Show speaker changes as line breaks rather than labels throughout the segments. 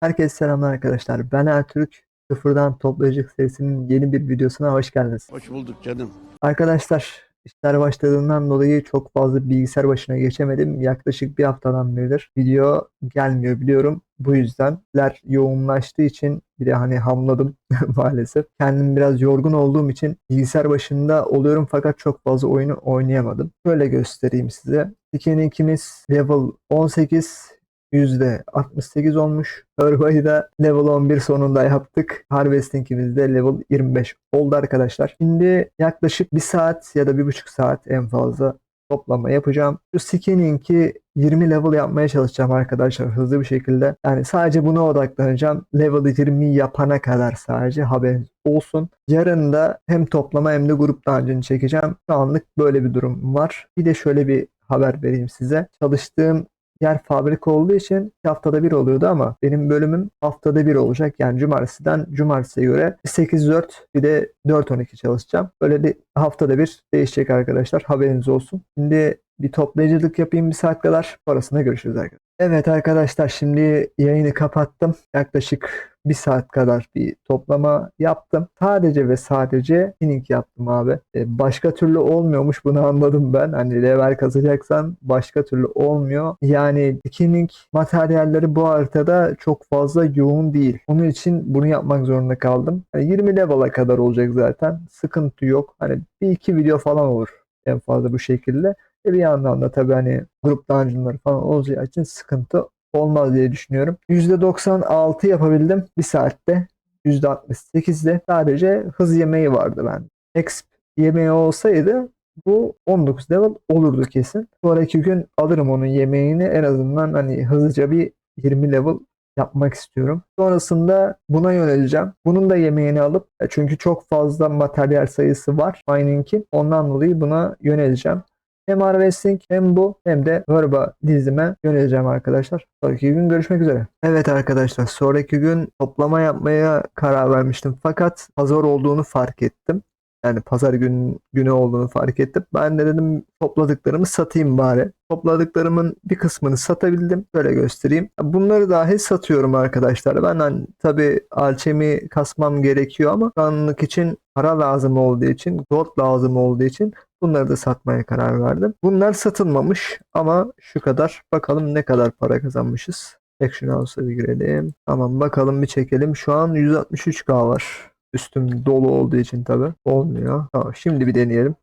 Herkese selamlar arkadaşlar. Ben Ertürk. Sıfırdan Toplayıcılık serisinin yeni bir videosuna hoş geldiniz.
Hoş bulduk canım.
Arkadaşlar işler başladığından dolayı çok fazla bilgisayar başına geçemedim. Yaklaşık bir haftadan beridir video gelmiyor biliyorum. Bu yüzdenler yoğunlaştığı için bir de hani hamladım maalesef. Kendim biraz yorgun olduğum için bilgisayar başında oluyorum fakat çok fazla oyunu oynayamadım. Şöyle göstereyim size. ikimiz level 18 %68 olmuş. Urbay'ı da level 11 sonunda yaptık. Harvesting'imiz de level 25 oldu arkadaşlar. Şimdi yaklaşık bir saat ya da bir buçuk saat en fazla toplama yapacağım. Şu skinning'i 20 level yapmaya çalışacağım arkadaşlar hızlı bir şekilde. Yani sadece buna odaklanacağım. Level 20 yapana kadar sadece haberiniz olsun. Yarın da hem toplama hem de grup dungeon çekeceğim. Şu anlık böyle bir durum var. Bir de şöyle bir haber vereyim size. Çalıştığım yer fabrika olduğu için haftada bir oluyordu ama benim bölümüm haftada bir olacak. Yani cumartesiden cumartesiye göre 8-4 bir de 4-12 çalışacağım. Böyle bir haftada bir değişecek arkadaşlar. Haberiniz olsun. Şimdi bir toplayıcılık yapayım bir saat kadar. Sonrasında görüşürüz arkadaşlar. Evet arkadaşlar şimdi yayını kapattım. Yaklaşık bir saat kadar bir toplama yaptım. Sadece ve sadece inning yaptım abi. E, başka türlü olmuyormuş bunu anladım ben. Hani level kazacaksan başka türlü olmuyor. Yani inning materyalleri bu haritada çok fazla yoğun değil. Onun için bunu yapmak zorunda kaldım. Yani 20 level'a kadar olacak zaten. Sıkıntı yok. Hani bir iki video falan olur en fazla bu şekilde. E bir yandan da tabii hani grup dungeonları falan olacağı için sıkıntı olmaz diye düşünüyorum. %96 yapabildim bir saatte. %68'de sadece hız yemeği vardı ben. Exp yemeği olsaydı bu 19 level olurdu kesin. Sonraki gün alırım onun yemeğini en azından hani hızlıca bir 20 level yapmak istiyorum. Sonrasında buna yöneleceğim. Bunun da yemeğini alıp çünkü çok fazla materyal sayısı var mining'in. Ondan dolayı buna yöneleceğim. Hem Harvesting hem bu hem de Verba dizime yöneleceğim arkadaşlar. Sonraki gün görüşmek üzere. Evet arkadaşlar sonraki gün toplama yapmaya karar vermiştim. Fakat pazar olduğunu fark ettim. Yani pazar gün, günü olduğunu fark ettim. Ben de dedim topladıklarımı satayım bari. Topladıklarımın bir kısmını satabildim. Böyle göstereyim. Bunları dahi satıyorum arkadaşlar. Ben hani, tabi alçemi kasmam gerekiyor ama şu anlık için para lazım olduğu için, gold lazım olduğu için Bunları da satmaya karar verdim. Bunlar satılmamış ama şu kadar. Bakalım ne kadar para kazanmışız. Action House'a bir girelim. Tamam bakalım bir çekelim. Şu an 163k var. Üstüm dolu olduğu için tabi. Olmuyor. Tamam şimdi bir deneyelim.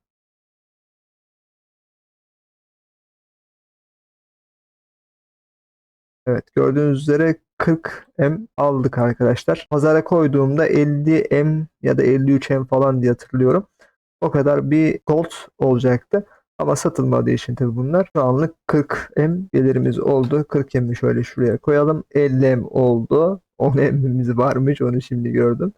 Evet gördüğünüz üzere 40M aldık arkadaşlar. Pazara koyduğumda 50M ya da 53M falan diye hatırlıyorum. O kadar bir gold olacaktı. Ama satılmadığı için tabi bunlar. Şu anlık 40M gelirimiz oldu. 40M'i şöyle şuraya koyalım. 50M oldu. 10M'imiz varmış onu şimdi gördüm.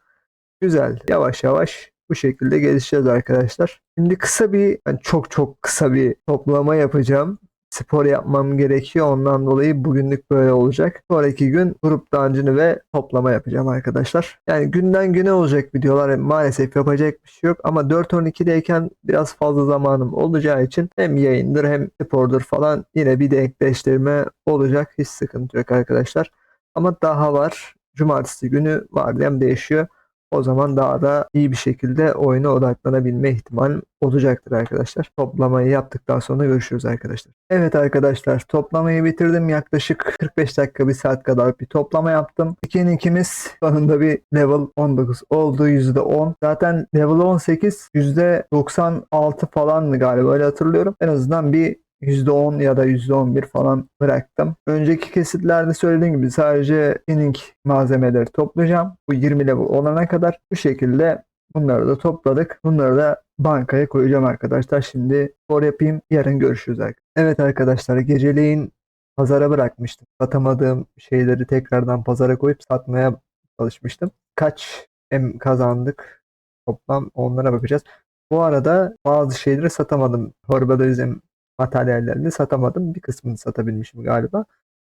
Güzel. Yavaş yavaş bu şekilde gelişeceğiz arkadaşlar. Şimdi kısa bir yani çok çok kısa bir toplama yapacağım spor yapmam gerekiyor. Ondan dolayı bugünlük böyle olacak. Sonraki gün grup dancını ve toplama yapacağım arkadaşlar. Yani günden güne olacak videolar. Maalesef yapacak bir şey yok. Ama 4.12'deyken biraz fazla zamanım olacağı için hem yayındır hem spordur falan yine bir denkleştirme olacak. Hiç sıkıntı yok arkadaşlar. Ama daha var. Cumartesi günü vardiyam değişiyor o zaman daha da iyi bir şekilde oyuna odaklanabilme ihtimalim olacaktır arkadaşlar. Toplamayı yaptıktan sonra görüşürüz arkadaşlar. Evet arkadaşlar toplamayı bitirdim. Yaklaşık 45 dakika bir saat kadar bir toplama yaptım. İkinin ikimiz sonunda bir level 19 oldu %10. Zaten level 18 %96 falandı galiba öyle hatırlıyorum. En azından bir %10 ya da %11 falan bıraktım. Önceki kesitlerde söylediğim gibi sadece inning malzemeleri toplayacağım. Bu 20 level olana kadar bu şekilde bunları da topladık. Bunları da bankaya koyacağım arkadaşlar. Şimdi spor yapayım. Yarın görüşürüz. Evet arkadaşlar geceleyin pazara bırakmıştım. Satamadığım şeyleri tekrardan pazara koyup satmaya çalışmıştım. Kaç em kazandık toplam onlara bakacağız. Bu arada bazı şeyleri satamadım. Üzüm materyallerini satamadım. Bir kısmını satabilmişim galiba.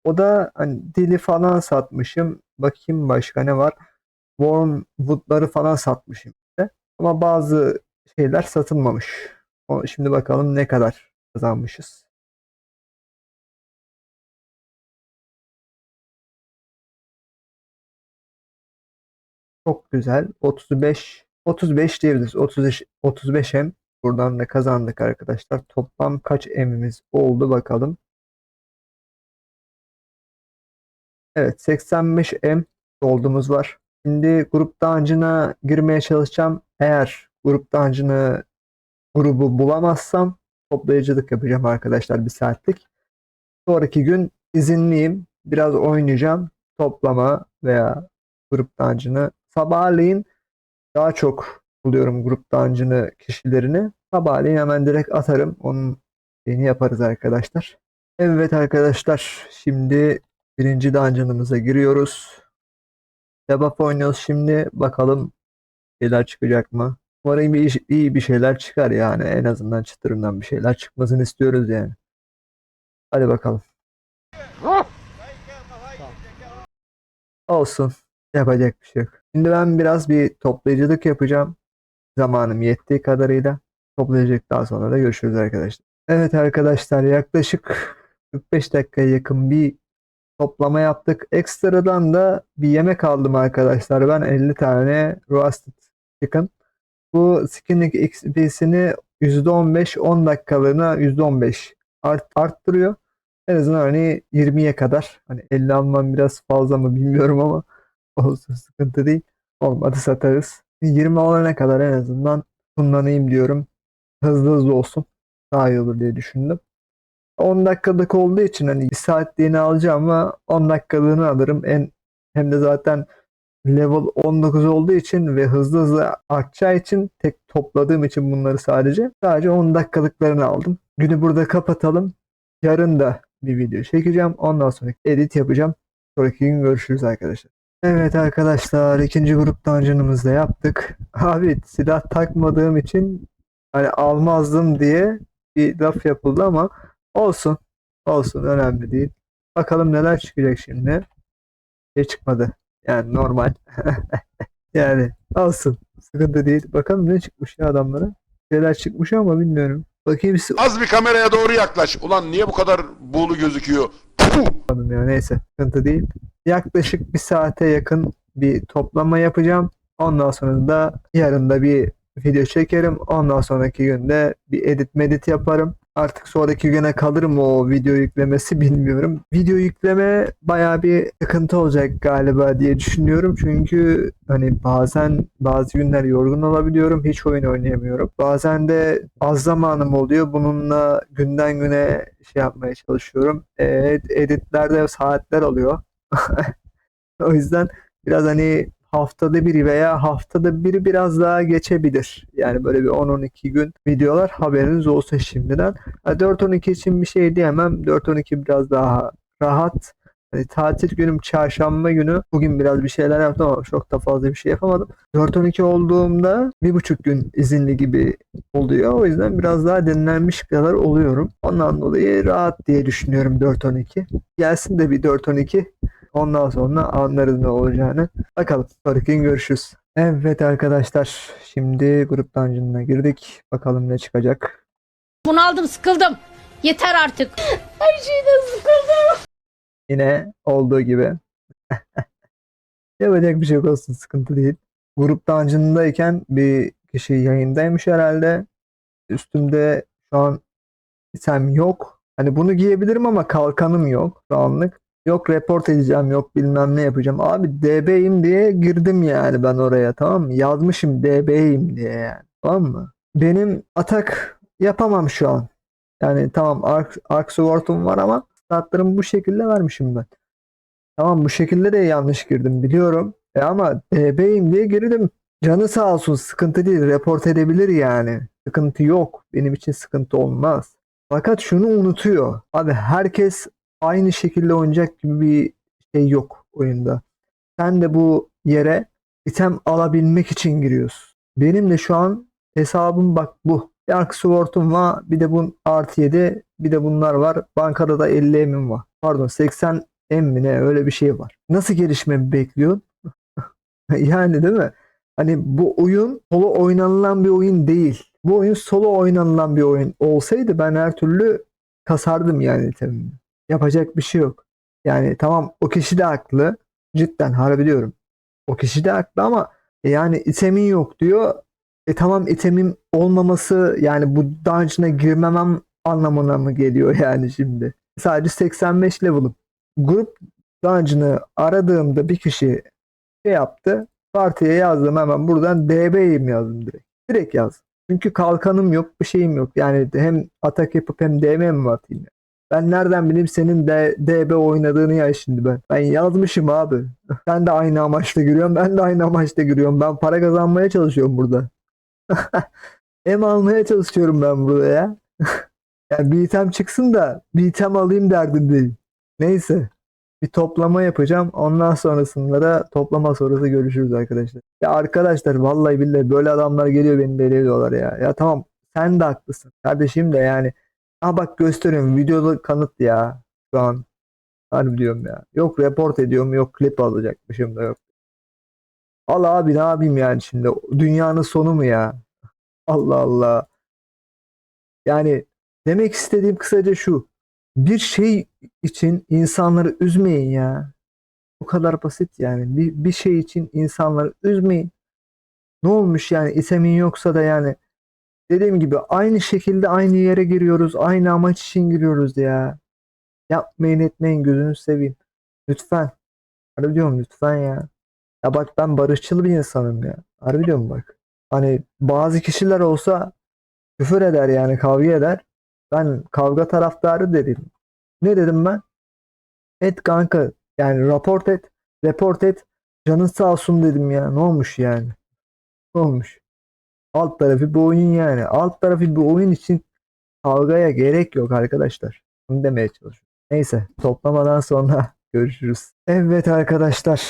O da hani dili falan satmışım. Bakayım başka ne var. Wormwood'ları falan satmışım. Işte. Ama bazı şeyler satılmamış. Şimdi bakalım ne kadar kazanmışız. Çok güzel. 35 35 diyebiliriz. 35 35 M. Buradan da kazandık arkadaşlar. Toplam kaç M'imiz oldu bakalım. Evet 85 M gold'umuz var. Şimdi grup dağıncına girmeye çalışacağım. Eğer grup dağıncını grubu bulamazsam toplayıcılık yapacağım arkadaşlar bir saatlik. Sonraki gün izinliyim. Biraz oynayacağım. Toplama veya grup dağıncını. Sabahleyin daha çok buluyorum grup dağıncını kişilerini. Sabahleyin hemen direkt atarım. Onun şeyini yaparız arkadaşlar. Evet arkadaşlar şimdi birinci dungeon'ımıza giriyoruz. Debuff oynuyoruz şimdi. Bakalım şeyler çıkacak mı? Umarım iyi, iyi bir şeyler çıkar yani. En azından çıtırından bir şeyler çıkmasını istiyoruz yani. Hadi bakalım. Olsun. Yapacak bir şey yok. Şimdi ben biraz bir toplayıcılık yapacağım. Zamanım yettiği kadarıyla. Toplayacak daha sonra da görüşürüz arkadaşlar. Evet arkadaşlar yaklaşık 45 dakikaya yakın bir toplama yaptık. Ekstradan da bir yemek aldım arkadaşlar. Ben 50 tane roasted chicken. Bu skinlik XP'sini %15 10 dakikalığına %15 art, arttırıyor. En azından hani 20'ye kadar. Hani 50 almam biraz fazla mı bilmiyorum ama olsun sıkıntı değil. Olmadı satarız. 20 olana kadar en azından kullanayım diyorum. Hızlı hızlı olsun. Daha iyi olur diye düşündüm. 10 dakikalık olduğu için hani bir saatliğini alacağım ama 10 dakikalığını alırım. En hem de zaten level 19 olduğu için ve hızlı hızlı artacağı için tek topladığım için bunları sadece sadece 10 dakikalıklarını aldım. Günü burada kapatalım. Yarın da bir video çekeceğim. Ondan sonra edit yapacağım. Sonraki gün görüşürüz arkadaşlar. Evet arkadaşlar ikinci grup dungeon'ımızı da yaptık. Abi silah takmadığım için hani almazdım diye bir laf yapıldı ama olsun. Olsun önemli değil. Bakalım neler çıkacak şimdi. Şey çıkmadı. Yani normal. yani olsun. Sıkıntı değil. Bakalım ne çıkmış ya adamlara. Şeyler çıkmış ama bilmiyorum. Bakayım size
Az bir kameraya doğru yaklaş. Ulan niye bu kadar buğulu gözüküyor? Puh!
Ya neyse sıkıntı değil. Yaklaşık bir saate yakın bir toplama yapacağım. Ondan sonra da yarın da bir video çekerim. Ondan sonraki günde bir edit medit yaparım. Artık sonraki güne kalır mı o video yüklemesi bilmiyorum. Video yükleme baya bir sıkıntı olacak galiba diye düşünüyorum. Çünkü hani bazen bazı günler yorgun olabiliyorum. Hiç oyun oynayamıyorum. Bazen de az zamanım oluyor. Bununla günden güne şey yapmaya çalışıyorum. Evet, editlerde saatler alıyor. o yüzden biraz hani haftada bir veya haftada biri biraz daha geçebilir. Yani böyle bir 10-12 gün videolar haberiniz olsa şimdiden. Ha, 4-12 için bir şey diyemem. 4-12 biraz daha rahat. Hani tatil günüm çarşamba günü. Bugün biraz bir şeyler yaptım ama çok da fazla bir şey yapamadım. 4-12 olduğumda bir buçuk gün izinli gibi oluyor. O yüzden biraz daha dinlenmiş kadar oluyorum. Ondan dolayı rahat diye düşünüyorum 4-12. Gelsin de bir 4-12. Ondan sonra anlarız ne olacağını. Bakalım. Sonraki gün görüşürüz. Evet arkadaşlar. Şimdi grup dungeon'ına girdik. Bakalım ne çıkacak.
Bunaldım, sıkıldım. Yeter artık. Her şeyden sıkıldım.
Yine olduğu gibi. Yapacak bir şey yok olsun. Sıkıntı değil. Grup dungeon'ındayken bir kişi yayındaymış herhalde. Üstümde şu an item yok. Hani bunu giyebilirim ama kalkanım yok şu anlık. Yok report edeceğim yok bilmem ne yapacağım. Abi DB'yim diye girdim yani ben oraya tamam mı? Yazmışım DB'yim diye yani tamam mı? Benim atak yapamam şu an. Yani tamam Ark, Ark Sword'um var ama statlarımı bu şekilde vermişim ben. Tamam bu şekilde de yanlış girdim biliyorum. E ama DB'yim diye girdim. Canı sağ olsun sıkıntı değil. Report edebilir yani. Sıkıntı yok. Benim için sıkıntı olmaz. Fakat şunu unutuyor. Abi herkes aynı şekilde oynayacak gibi bir şey yok oyunda. Sen de bu yere item alabilmek için giriyorsun. Benim de şu an hesabım bak bu. Bir Ark Sword'um var. Bir de bunun artı 7. Bir de bunlar var. Bankada da 50 emim var. Pardon 80 em ne öyle bir şey var. Nasıl gelişmemi bekliyorsun? yani değil mi? Hani bu oyun solo oynanılan bir oyun değil. Bu oyun solo oynanılan bir oyun olsaydı ben her türlü kasardım yani itemimi. Yapacak bir şey yok. Yani tamam o kişi de haklı. Cidden harbi diyorum. O kişi de haklı ama e, yani itemin yok diyor. E tamam itemin olmaması yani bu dungeon'a girmemem anlamına mı geliyor yani şimdi? Sadece 85 level'ım. Grup dungeon'ı aradığımda bir kişi şey yaptı. Partiye yazdım hemen buradan DB'yim yazdım direkt. Direkt yazdım. Çünkü kalkanım yok, bir şeyim yok. Yani hem atak yapıp hem DM mi atayım ya? Ben nereden bileyim senin de DB oynadığını ya şimdi ben. Ben yazmışım abi. Sen de aynı amaçla giriyorsun, ben de aynı amaçla giriyorum. Ben para kazanmaya çalışıyorum burada. Hem almaya çalışıyorum ben burada ya. yani bir item çıksın da bir item alayım derdindeyim. Neyse. Bir toplama yapacağım. Ondan sonrasında da toplama sonrası görüşürüz arkadaşlar. Ya arkadaşlar vallahi billahi böyle adamlar geliyor beni deli ediyorlar ya. Ya tamam sen de haklısın. Kardeşim de yani. Ha bak gösteriyorum videolu kanıt ya. Şu an. Harbi diyorum ya. Yok report ediyorum yok klip alacakmışım da yok. Al abi ne yapayım yani şimdi. Dünyanın sonu mu ya? Allah Allah. Yani demek istediğim kısaca şu. Bir şey için insanları üzmeyin ya. Bu kadar basit yani. Bir, bir şey için insanları üzmeyin. Ne olmuş yani itemin yoksa da yani dediğim gibi aynı şekilde aynı yere giriyoruz. Aynı amaç için giriyoruz ya. Yapmayın etmeyin gözünü seveyim. Lütfen. Harbi diyorum lütfen ya. Ya bak ben barışçıl bir insanım ya. Harbi diyorum bak. Hani bazı kişiler olsa küfür eder yani kavga eder. Ben kavga taraftarı dedim. Ne dedim ben? Et kanka yani raport et. Report et. Canın sağ olsun dedim ya. Ne olmuş yani? Ne olmuş? Alt tarafı bir oyun yani. Alt tarafı bir oyun için kavgaya gerek yok arkadaşlar. Bunu demeye çalışıyorum. Neyse toplamadan sonra görüşürüz. Evet arkadaşlar.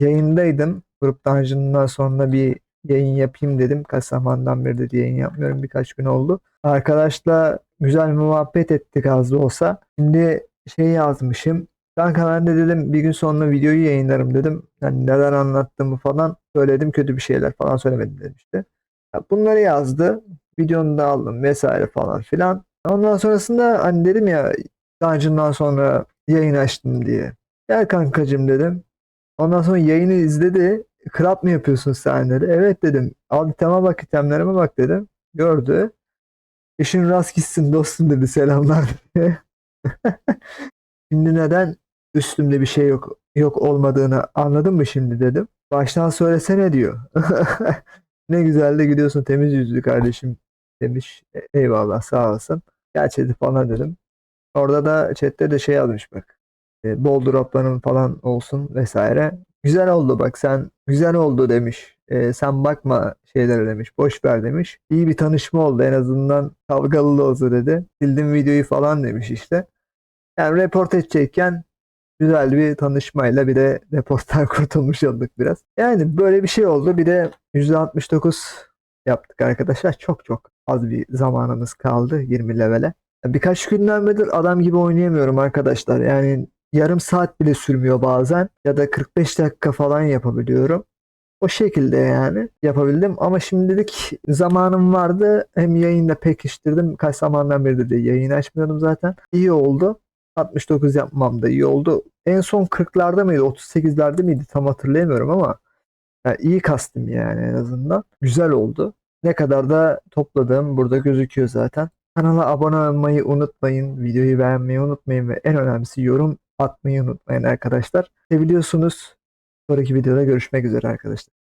Yayındaydım. Grup dungeon'dan sonra bir yayın yapayım dedim. Kaç zamandan beri de yayın yapmıyorum. Birkaç gün oldu. Arkadaşla güzel muhabbet ettik az da olsa. Şimdi şey yazmışım. Kanka ben de dedim bir gün sonra videoyu yayınlarım dedim. Yani neler anlattığımı falan söyledim. Kötü bir şeyler falan söylemedim demişti. Ya bunları yazdı. Videonu da aldım vesaire falan filan. Ondan sonrasında hani dedim ya Dungeon'dan sonra yayın açtım diye. Gel kankacım dedim. Ondan sonra yayını izledi. Krap mı yapıyorsun sen dedi. Evet dedim. Al iteme bak itemlerime bak dedim. Gördü. İşin rast gitsin dostum dedi selamlar. Şimdi neden üstümde bir şey yok yok olmadığını anladın mı şimdi dedim. Baştan söylesene diyor. ne güzel de gidiyorsun temiz yüzlü kardeşim demiş. E- Eyvallah sağ olasın. Gerçekten falan dedim. Orada da chatte de şey yazmış bak. E, bol dropların falan olsun vesaire. Güzel oldu bak sen güzel oldu demiş. E, sen bakma şeylere demiş. Boş ver demiş. İyi bir tanışma oldu en azından kavgalı da olsa dedi. Sildim videoyu falan demiş işte. Yani report edecekken güzel bir tanışmayla bir de reporttan kurtulmuş olduk biraz. Yani böyle bir şey oldu. Bir de %69 yaptık arkadaşlar. Çok çok az bir zamanımız kaldı 20 levele. Birkaç günden beridir adam gibi oynayamıyorum arkadaşlar. Yani yarım saat bile sürmüyor bazen ya da 45 dakika falan yapabiliyorum. O şekilde yani yapabildim ama şimdilik zamanım vardı. Hem yayında pekiştirdim. Kaç zamandan beri de yayın açmıyordum zaten. İyi oldu. 69 yapmam da iyi oldu. En son 40'larda mıydı 38'lerde miydi tam hatırlayamıyorum ama yani iyi kastım yani en azından. Güzel oldu. Ne kadar da topladığım burada gözüküyor zaten. Kanala abone olmayı unutmayın. Videoyu beğenmeyi unutmayın ve en önemlisi yorum atmayı unutmayın arkadaşlar. Seviliyorsunuz. Sonraki videoda görüşmek üzere arkadaşlar.